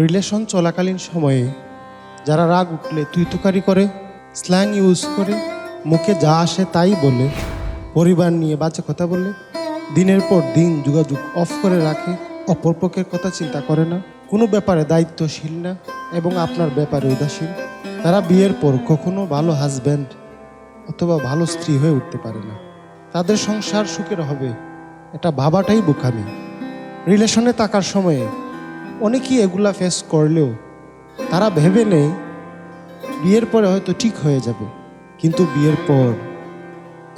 Relation চলাকালীন সময়ে যারা রাগ উঠলে তুইতুকারি করে স্ল্যাং ইউজ করে, মুখে যা আসে তাই বলে, পরিবার নিয়ে বাচ্চা কথা বলে, দিনের পর দিন যোগাযোগ অফ করে রাখে অপরপক্ষের কথা চিন্তা করে না, কোনো ব্যাপারে দায়িত্বশীল না এবং আপনার ব্যাপারে উদাসীন। তারা বিয়ের পর কখনো ভালো হাজব্যান্ড অথবা ভালো স্ত্রী হয়ে উঠতে পারে না। তাদের সংসার সুখের হবে, এটা ভাবাটাই বোকামি। রিলেশনে থাকার সময়ে অনেকেই এগুলা ফেস করলেও তারা ভেবে নেয় বিয়ের পরে হয়তো ঠিক হয়ে যাবে। কিন্তু বিয়ের পর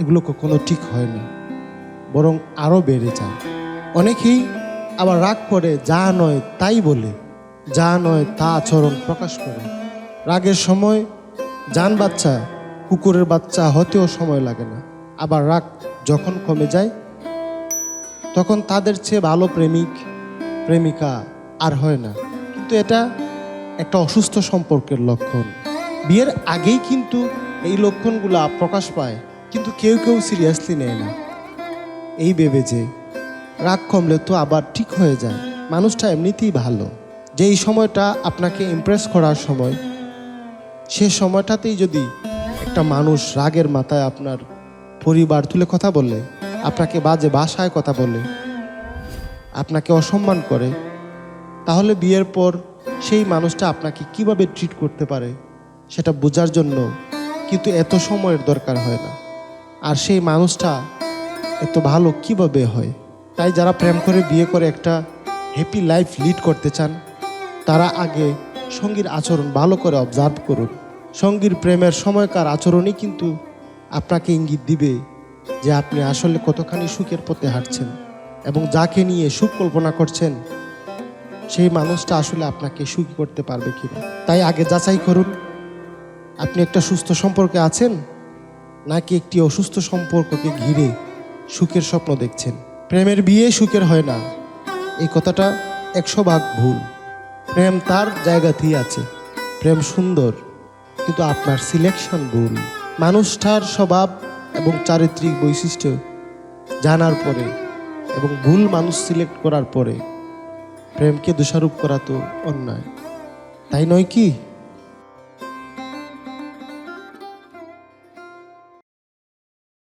এগুলো কখনো ঠিক হয় না, বরং আরও বেড়ে যায়। অনেকেই আবার রাগ করে, যা নয় তাই বলে, যা নয় তা আচরণ প্রকাশ করে। রাগের সময় যান বাচ্চা, কুকুরের বাচ্চা হতেও সময় লাগে না। আবার রাগ যখন কমে যায়, তখন তাদের চেয়ে ভালো প্রেমিক, প্রেমিকা আর হয় না। কিন্তু এটা একটা অসুস্থ সম্পর্কের লক্ষণ। বিয়ের আগেই কিন্তু এই লক্ষণগুলো প্রকাশ পায়, কিন্তু কেউ কেউ সিরিয়াসলি নেয় না। এই ভেবে যে রাগ কমলে তো আবার ঠিক হয়ে যায়। মানুষটা এমনিতেই ভালো। যে এই সময়টা আপনাকে ইমপ্রেস করার সময়, সে সময়টাতেই যদি একটা মানুষ রাগের মাথায় আপনার পরিবার তুলে কথা বলে, আপনাকে বাজে বাসায় কথা বলে, আপনাকে অসম্মান করে তাহলে বিয়ের পর সেই মানুষটা আপনাকে কীভাবে ট্রিট করতে পারে সেটা বোঝার জন্য কিন্তু এত সময়ের দরকার হয় না। আর সেই মানুষটা এত ভালো কীভাবে হয়? তাই যারা প্রেম করে বিয়ে করে একটা হ্যাপি লাইফ লিড করতে চান, তারা আগে সঙ্গীর আচরণ ভালো করে অবজার্ভ করুন। সঙ্গীর প্রেমের সময়কার আচরণই কিন্তু আপনাকে ইঙ্গিত দিবে যে আপনি আসলে কতখানি সুখের পথে হাঁটছেন এবং যাকে নিয়ে সুখ কল্পনা করছেন সেই মানুষটা আসলে আপনাকে সুখী করতে পারবে কি না তাই আগে যাচাই করুন। আপনি একটা সুস্থ সম্পর্কে আছেন, নাকি একটি অসুস্থ সম্পর্ককে ঘিরে সুখের স্বপ্ন দেখছেন? প্রেমের বিয়ে সুখের হয় না। এই কথাটা একশো ভাগ ভুল। প্রেম তার জায়গাতেই আছে। প্রেম সুন্দর, কিন্তু আপনার সিলেকশন ভুল। মানুষটার স্বভাব এবং চারিত্রিক বৈশিষ্ট্য জানার পরে এবং ভুল মানুষ সিলেক্ট করার পরে প্রেমকে দোষারোপ করা তো অন্যায়। তাই নয় কি?